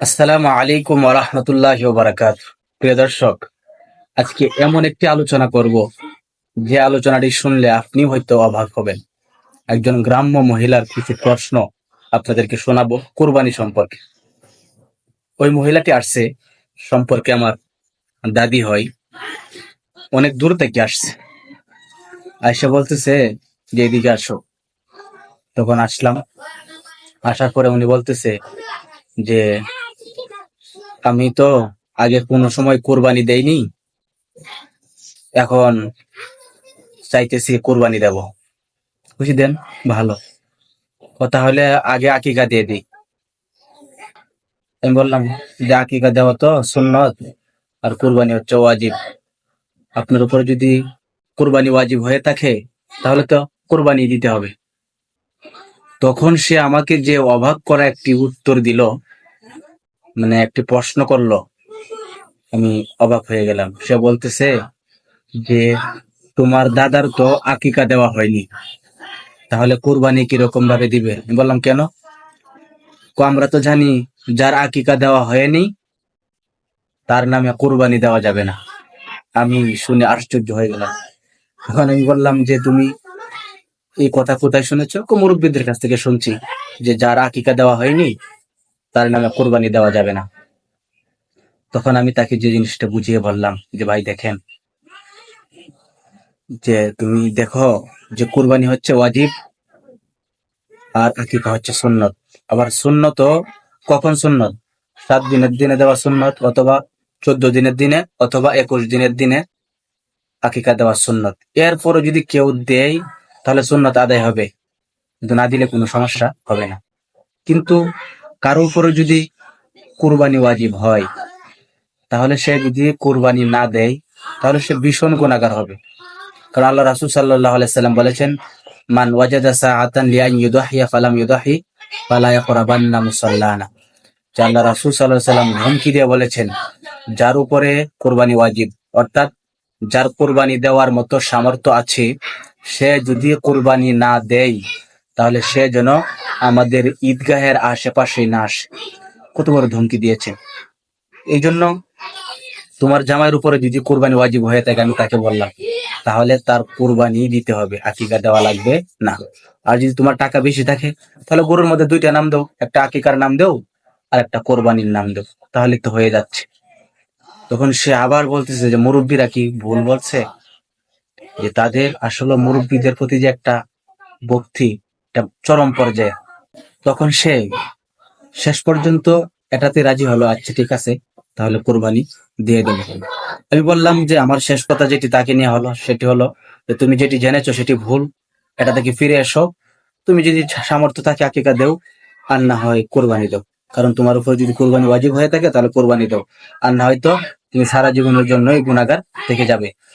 আসসালামু আলাইকুম ওরহমতুল্লাহ বারাকাত প্রিয় দর্শক, আজকে এমন একটি আলোচনা করব, যে আলোচনাটি শুনলে আপনি হয়তো অবাক হবেন। একজন গ্রাম্য মহিলার কিছু প্রশ্ন আপনাদেরকে শোনাবো কোরবানি সম্পর্কে। ওই মহিলাটি আসছে, সম্পর্কে আমার দাদি হয়, অনেক দূর থেকে আসছে। আয়সা বলতেছে যে, এদিকে আসো। তখন আসলাম। আসার পরে উনি বলতেছে যে আমি তো আগে কোনো সময় কোরবানি দেইনি। এখন চাইতেছি কোরবানি দেব। খুশি দেন? ভালো। কথা হলে আগে আকিকা দিয়ে দিই। আমি বললাম, যে আকিকা দেওয়া তো সুন্নত, আর কোরবানি হচ্ছে ওয়াজিব। আপনার উপরে যদি কোরবানি ওয়াজিব হয়ে থাকে, তাহলে তো কোরবানি দিতে হবে। তখন সে আমাকে যে অবাক করা একটি উত্তর দিল মানে একটি প্রশ্ন করল। আমি অবাক হয়ে গেলাম। সে বলতেছে যে, তোমার দাদার তো আকিকা দেওয়া হয়নি। তাহলে কোরবানি কীরকম ভাবে দিবে? বললাম, কেন? আমরা তো জানি যার আকিকা দেওয়া হয়নি, তার নামে কোরবানি দেওয়া যাবে না। আমি শুনে আশ্চর্য হয়ে গেলাম। এখন আমি বললাম যে, তুমি এই কথা কোথায় শুনেছো? মুরব্বীদের কাছ থেকে শুনছি যে, যার আকিকা দেওয়া হয়নি তার নামে কোরবানি দেওয়া যাবে না। তখন আমি তাকে যে জিনিসটা বুঝিয়ে বললাম যে, ভাই, দেখেন যে তুমি দেখো যে কোরবানি হচ্ছে ওয়াজিব আর আকিকা হচ্ছে সুন্নত। আবার সুন্নত কখন সুন্নত? সাত দিনের দিনে দেওয়া সুন্নত অথবা চোদ্দ দিনের দিনে অথবা একুশ দিনের দিনে আকিকা দেওয়া সুন্নত। এরপরে যদি কেউ দেয়, তাহলে সুন্নত আদায় হবে। কিন্তু না দিলে কোনো সমস্যা হবে না। কিন্তু কারও উপরে যদি কুরবানি ওয়াজিব হয়, তাহলে সে যদি কুরবানি না দেয়, তাহলে সে ভীষণ গুণাগার হবে। কারণ আল্লাহ রাসুল সাল্লাহ সাল্লাম বলেছেন, মান ওয়াজাদা সাআতান লিআন ইউদাহিয়া ফালাম ইউদাহি ফালা ইয়াকরাবান্না মুসাল্লানা। যে আল্লাহ রাসুল সাল্লাহ সাল্লাম ধমকি দিয়ে বলেছেন, যার উপরে কোরবানি ওয়াজিব, অর্থাৎ যার কোরবানি দেওয়ার মতো সামর্থ্য আছে, সে যদি কোরবানি না দেয়, তাহলে সে যেন আমাদের ঈদগাহের আশেপাশে না আসে কত বড় ধমকি দিয়েছে। এই জন্য তোমার জামাইয়ের উপরে যদি কোরবানি ওয়াজিব হয়ে থাকে, আমি তাকে বললাম, তাহলে তার কোরবানি দিতে হবে, আকিকা দেওয়া লাগবে না। আর যদি তোমার টাকা বেশি থাকে, তাহলে গরুর মধ্যে দুইটা নাম দাও, একটা আকিকার নাম দাও, আর একটা কোরবানির নাম দাও। তাহলে তো হয়ে যাচ্ছে। তখন সে আবার বলতেছে যে, মুরব্বীরা কি ভুল বলছে? যে তাদের আসলে মুরব্বীদের প্রতি যে একটা ভক্তি, একটা চরম পর্যায়ে তখন সে শেষ পর্যন্ত এটাতে রাজি হলো আচ্ছা ঠিক আছে, তাহলে কোরবানি দিয়ে দেবো। আমি বললাম যে, আমার শেষ কথা যেটি তাকে নিয়ে হলো, সেটি হলো যে, তুমি যেটি জেনেছো সেটি ভুল। এটা থেকে ফিরে এসো। তুমি যদি সামর্থ্য থাকে আকিকা দেও, আর না হয় কোরবানি দাও। কারণ তোমার উপর যদি কোরবানি ওয়াজিব হয়ে থাকে, তাহলে কোরবানি দাও। আর না হয়তো তুমি সারা জীবনের জন্যই গুণাগার থেকে যাবে।